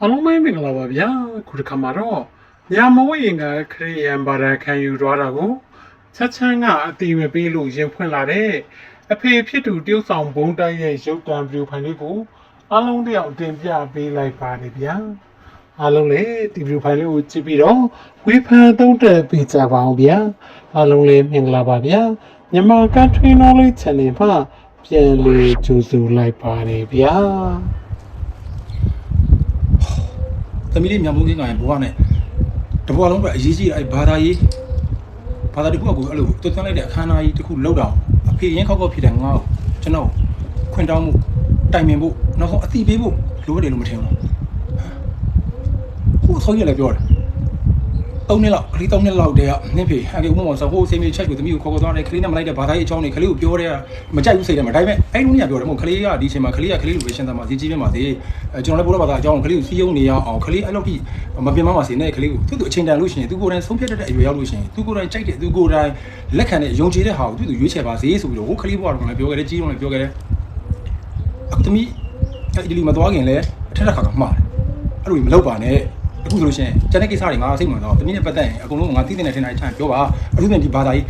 အားလုံးပဲမင်္ဂလာပါဗျာခုတစ်ခါမှာတော့ညာမဝိရင်ကခရီးယန်ဘာသာခံယူသွားတာကိုချက်ချမ်းကအတိမပေးလို့ရင်ဖွင့်လာတဲ့အဖေဖြစ်သူတယောက်ဆောင်ဘုံတိုက်ရဲ့ရုပ်တံဗီဒီယိုဖိုင်လေးကိုအားလုံးတယောက်တင်ပြပေးလိုက်ပါတယ်ဗျာအားလုံးလည်းဒီဗီဒီယိုဖိုင်လေးကိုကြည့်ပြီးတော့ဝေဖန်သုံးသပ်ပေးကြပါအောင်ဗျာအားလုံးလည်းမင်္ဂလာပါဗျာမြန်မာ Country Knowledge Channel မှာပြန်လည်ကြိုဆိုလိုက်ပါတယ်ဗျာ သမီးလေးမြန်မုန်းကင်းကရင်ဘဝနဲ့တဘဝလုံးပဲအရေးကြီးတယ်အဲဘာသာရေးဘာသာတစ်ခုကကိုအဲ့လိုတွတ်သွင်းလိုက်တဲ့အခမ်းအနားကြီးတစ်ခုလောက်တော့အဖေရင်ခောက်ခောက်ဖြစ်တဲ့ငါ့ကိုကျွန်တော်ခွင့်တောင်းမှုတိုင်ပင်ဖို့နောက်ဆုံးအတိပေးဖို့လိုအပ်တယ်လို့မထင်ဘူးဟိုဆောင်းရလည်းပြောတယ် ၃နှစ်လောက်ကလေး၃နှစ်လောက်တည်းကနင့်ဖေအကေဥမမောင်ဆိုဟိုစိမေချက်ကိုသမီးကိုခေါ်ခေါ်သွားတယ်ကလေးနဲ့မလိုက်တဲ့ဘာသာရေးအကြောင်းတွေကလေးကိုပြောတဲ့မကြိုက်ဘူးစိတ်ထဲမှာဒါပေမဲ့အဲ့လိုနေပြောတယ်မဟုတ်ကလေးကဒီအချိန်မှာကလေးကကလေးလိုပဲရှင်းသားမှာစီကြီးပြမှာသေးအဲကျွန်တော်လည်းဘိုးတော်ဘာသာအကြောင်းကလေးကိုစီးယုံနေရအောင်ကလေးအဲ့လိုထိမပြင်းမမှာစေနဲ့ကလေးကိုသူ့သူအချိန်တန်လို့ရှိရင်သူကိုယ်တိုင်ဆုံးဖြတ်တတ်တဲ့အရွယ်ရောက်လို့ရှိရင်သူကိုယ်တိုင်ကြိုက်တဲ့သူကိုယ်တိုင်လက်ခံတဲ့ယုံကြည်တဲ့ဟာကိုသူ့သူရွေးချယ်ပါစေဆိုပြီးတော့ဟိုကလေးဘွားတော်ကလည်းပြောခဲ့တယ်ကြီးတော်လည်းပြောခဲ့တယ်အခုသမီးအဲ့ဒီလီမသွားခင်လဲအထက်ထက်ခါကမှားတယ်အဲ့လိုမလုပ်ပါနဲ့ အခုဆိုလို့ရှိရင်ကျန်တဲ့ကိစ္စတွေငါစိတ်ဝင်တော့တမီးနဲ့ပတ်သက်ရင်အကုန်လုံးငါသိတဲ့နဲ့ထင်တာချမ်းပြောပါအခုပြန်ဒီဘာသာရေး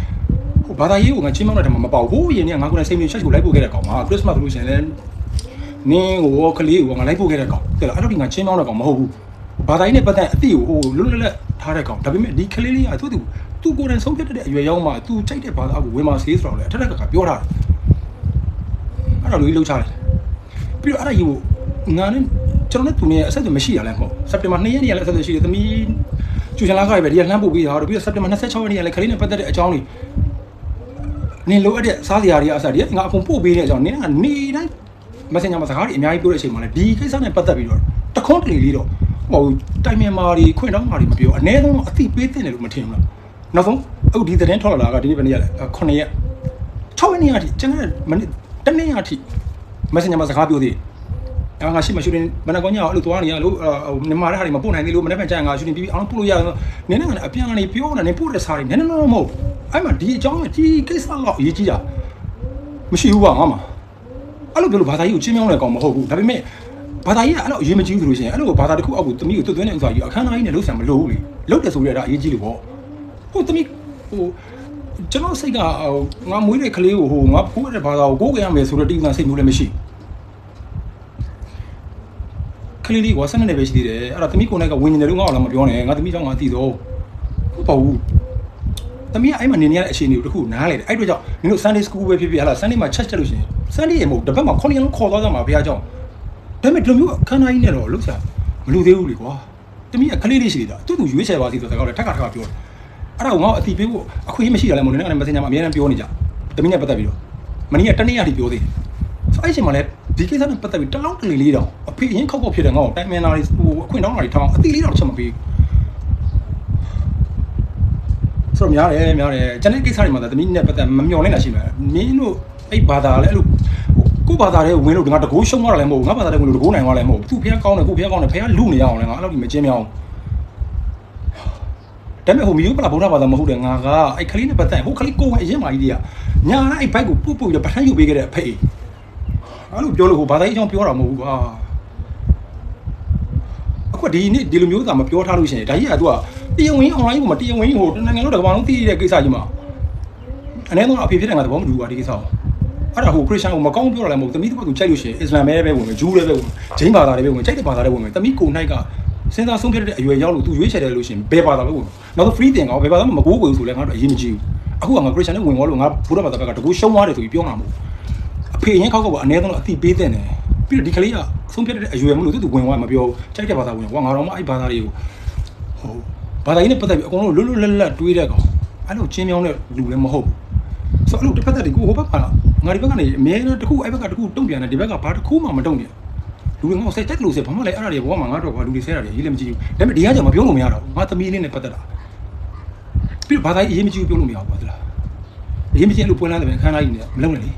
ဟိုဘာသာရေးကိုငါချင်းမောင်းတဲ့တမှာမပေါဘူးဟိုးရင်ကငါကိုယ်နဲ့စိတ်မျိုးချက်ကိုလိုက်ပို့ခဲ့တဲ့ကောင်မှာခရစ်စမတ်ဆိုလို့ရှိရင်လည်းနင်းကိုကလေးကိုငါလိုက်ပို့ခဲ့တဲ့ကောင်တဲ့လားအဲ့လိုဒီငါချင်းမောင်းတဲ့ကောင်မဟုတ်ဘူးဘာသာရေးနဲ့ပတ်သက်အတိကိုဟိုလွတ်လွတ်လပ်ထားတဲ့ကောင်ဒါပေမဲ့ဒီကလေးလေးကသူ့သူသူကိုယ်တိုင်ဆုံးဖြတ်တဲ့အရွယ်ရောက်မှသူကြိုက်တဲ့ဘာသာကိုဝင်ပါစေဆိုတော့လေအထက်ထက်ကပြောထားတယ်အဲ့တော့လူကြီးလှုပ်ချတယ်ပြီးတော့အဲ့ဒါကြီးကိုငါနဲ့ကျွန်တော်နဲ့သူနဲ့အဆက်အသွယ်မရှိရလဲမဟုတ် စက်တင်ဘာ2ရက်နေ့ကလည်းအဆက်အသွယ်ရှိတယ်သမီးကျူချန်လာကပဲဒီကလှမ်းပို့ပြီးတာတော့ပြီးတော့စက်တင်ဘာ26ရက်နေ့ကလည်းခလေးနဲ့ပတ်သက်တဲ့အကြောင်းတွေနင်လိုအပ်တဲ့စားစရာတွေအစားဒီငါအကုန်ပို့ပေးတဲ့အကြောင်းနင်ကနေတိုင်း messenger မှာစကားတွေအများကြီးပြောတဲ့အချိန်မှာလည်းဒီကိစ္စနဲ့ပတ်သက်ပြီးတော့တခွန်းတလေလေးတော့ဟိုတိုင်မြန်မာတွေခွင့်တောင်းမှာတွေမပြောအ ਨੇ ဆုံးတော့အသိပေးတဲ့တယ်လို့မထင်ဘူးလားနောက်ဆုံးအခုဒီသတင်းထွက်လာတာကဒီနေ့ဘယ်နေ့ရလဲ9ရက်6ရက်နေ့အထိကျွန်တော်မနေ့တနေ့အထိ messenger မှာစကားပြောသေးတယ်။ ငါရှိမရှိတယ်မနက်ကောညအဲ့လိုသွားနေရလို့ဟိုမြန်မာတဲ့ဟာတွေမပို့နိုင်သေးလို့မနေ့ကကြာငါရှိနေပြီးပြီးအောင်ပို့လို့ရတော့နင်းနဲ့ကအပြန်ကနေပြောနေနေပို့တဲ့စားတွေနည်းနည်းတော့မဟုတ်အဲ့မှာဒီအကြောင်းကဒီကိစ္စတော့အရေးကြီးတာမရှိဘူးပါငါမှာအဲ့လိုပြောလို့ဘာသာရေးကိုချင်းမြောင်းတဲ့ကောင်မဟုတ်ဘူးဒါပေမဲ့ဘာသာရေးကအဲ့လိုအရေးမကြီးဘူးဆိုလို့ရှိရင်အဲ့လိုဘာသာတစ်ခုအောက်ကိုတမီးကိုတွတ်သွင်းတဲ့ဥစ္စာကြီးအခမ်းအနားကြီးနဲ့လှုပ်ဆံမလို့ဘူးလေလှုပ်တယ်ဆိုရတာအရေးကြီးလို့ပေါ့ဟိုတမီးဟိုကျွန်တော်စိတ်ကဟိုငါမွေးတဲ့ကလေးကိုဟိုငါပိုးတဲ့ဘာသာကိုကိုးကြရမယ်ဆိုတော့တိကျစိတ်မျိုးလည်းမရှိဘူး ကလေးလေးက12နှစ်ပဲရှိသေးတယ်အဲ့ဒါသမီးကိုယ်နဲ့ကဝင်းနေတယ်လို့ငါ့အောင်လည်းမပြောနဲ့ငါသမီးကြောင့်ငါအသိတော့ဟုတ်ပါဘူးသမီးကအဲ့မှာနေနေရတဲ့အခြေအနေကိုတခုနားလေတယ်အဲ့အတွက်ကြောင့်နင်တို့ Sunday school ပဲဖြစ်ဖြစ်ဟာလား Sunday မှာချက်ချက်လို့ရှိရင် Sunday ရေမဟုတ်တပတ်မှာ9ရက်လုံးခေါ်သွားကြမှာဘုရားကြောင့်ဒါပေမဲ့ဒီလိုမျိုးအခမ်းအနားကြီးနဲ့တော့လှုပ်ရှားမလို့သေးဘူးလေကွာသမီးကကလေးလေးရှိနေတာသူ့သူရွေးချယ်ပါစီဆိုတဲ့ကောင်လည်းထက်ကထက်ကပြောတယ်အဲ့ဒါကိုငါ့အတိပေးဖို့အခွင့်အရေးမရှိရလဲမို့လို့လည်း Messenger မှာအများအားပြောနေကြသမီးနဲ့ပတ်သက်ပြီးတော့မနေ့ကတနေ့ရထိပြောသေးတယ်ဆိုအဲ့ချိန်မှာလည်း ဒီကိစ္စနဲ့ပတ်သက်ပြီးတလောင်းတလီလေးတော့အဖေအရင်ခောက်ခောက်ဖြစ်တယ်ငါ့ကိုတိုင်မင်နာတွေဟိုအခွင့်တောင်းတာတွေထောင်းအတိလေးတော့ချက်မပေးဘူးဆိုတော့များတယ်များတယ်ကျန်တဲ့ကိစ္စတွေမှာသမီးနဲ့ပတ်သက်မမျော်လင့်တာရှိမှာမင်းတို့အဲ့ဘာသာလည်းအဲ့လိုကိုဘာသာတွေဝင်လို့ငါတကိုးရှုံးသွားတာလည်းမဟုတ်ဘူးငါဘာသာတွေဝင်လို့တကိုးနိုင်သွားလည်းမဟုတ်ဘူးသူဖះကောင်းတယ်ကိုဖះကောင်းတယ်ဖះလူနေရအောင်လည်းငါအဲ့လိုဒီမကျင်းမြောင်းဒါပေမဲ့ဟိုမီယိုပလာဗုဒ္ဓဘာသာမဟုတ်တဲ့ငါကအဲ့ခလေးနဲ့ပတ်သက်ဟိုခလေးကိုယ်ဝင်အရင်မာကြီးတွေကညာနဲ့အဲ့ဘိုက်ကိုပုတ်ပုတ်ရပထမ်းယူပေးခဲ့တဲ့အဖေ အဲ့လိုပြောလို့ဟိုဘာသာရေးအကြောင်းပြောတာမဟုတ်ဘူးကွာအခုဒီနေ့ဒီလိုမျိုးသာမပြောထားလို့ရှိရင်ဒါကြီးကသူကတရားဝင် online ကိုမတရားဝင်ဟိုနိုင်ငံလုံးတစ်ကမ္ဘာလုံးသိတဲ့ကိစ္စကြီးမှာအနည်းဆုံးအဖေဖြစ်တဲ့ငါသဘောမတူဘူးကွာဒီကိစ္စကိုအဲ့ဒါဟိုခရစ်ယာန်ကိုမကောင်းပြောတာလည်းမဟုတ်သမီးတစ်ပတ်ကိုကြိုက်လို့ရှိရင်အစ္စလာမ်ပဲပဲဝင်မယ်ဂျူးလည်းပဲဝင်ဂျိန်းဘာသာလည်းပဲဝင်ကြိုက်တဲ့ဘာသာလည်းဝင်မယ်သမီးကိုနိုင်ကစဉ်းစားဆုံးဖြတ်တဲ့အရွယ်ရောက်လို့သူရွေးချယ်တယ်လို့ရှိရင်ဘယ်ဘာသာပဲဝင်နောက်တော့ free တင်ကောဘယ်ဘာသာမှမကိုးကွယ်ဘူးဆိုလဲငါတို့အရေးမကြီးဘူးအခုကငါခရစ်ယာန်နဲ့ဝင်သွားလို့ငါဘုရားဘာသာဘက်ကတကူရှုံးသွားတယ်ဆိုပြီးပြောတာမဟုတ်အ ဖေရင်ခောက်ကောကအနည်းဆုံးအသိပေးတဲ့တယ်ပြီးတော့ဒီကလေးကဆုံးဖြတ်တဲ့အရွယ်မလို့သူသူဝင်သွားမပြောကြိုက်တဲ့ဘာသာဝင်ကွာငါတော့မှအဲ့ဘာသာတွေကိုဟိုဘာသာရေးနဲ့ပတ်သက်ပြီးအကုန်လုံးလွတ်လွတ်လပ်လပ်တွေးတဲ့ကောင်အဲ့လိုချင်းမြောင်းတဲ့လူလည်းမဟုတ်ဘူးဆိုတော့အဲ့လိုတစ်ဖက်သက်တွေကိုဟိုဘက်ကငါဒီဘက်ကနေအမြဲတမ်းတစ်ခုအဲ့ဘက်ကတစ်ခုတုံ့ပြန်တယ်ဒီဘက်ကဘာတစ်ခုမှမတုံ့ပြန်လူတွေငါ့ကိုစိတ်တက်လို့ဆိုဘာမှလည်းအဲ့ဒါတွေဘောမှာငါတော့ကွာလူတွေဆဲတာတွေရေးလည်းမကြည့်ဘူးဒါပေမဲ့ဒီကကြောင့်မပြောလို့မရတော့ဘူးငါသမီးလေးနဲ့ပတ်သက်တာပြီးတော့ဘာသာရေးအရေးမကြည့်ဘူးပြောလို့မရဘူးပါသလားအရေးမကြည့်လို့ပွင့်လာတယ်ပဲခန်းသားကြီးနဲ့မလုံးနဲ့လေ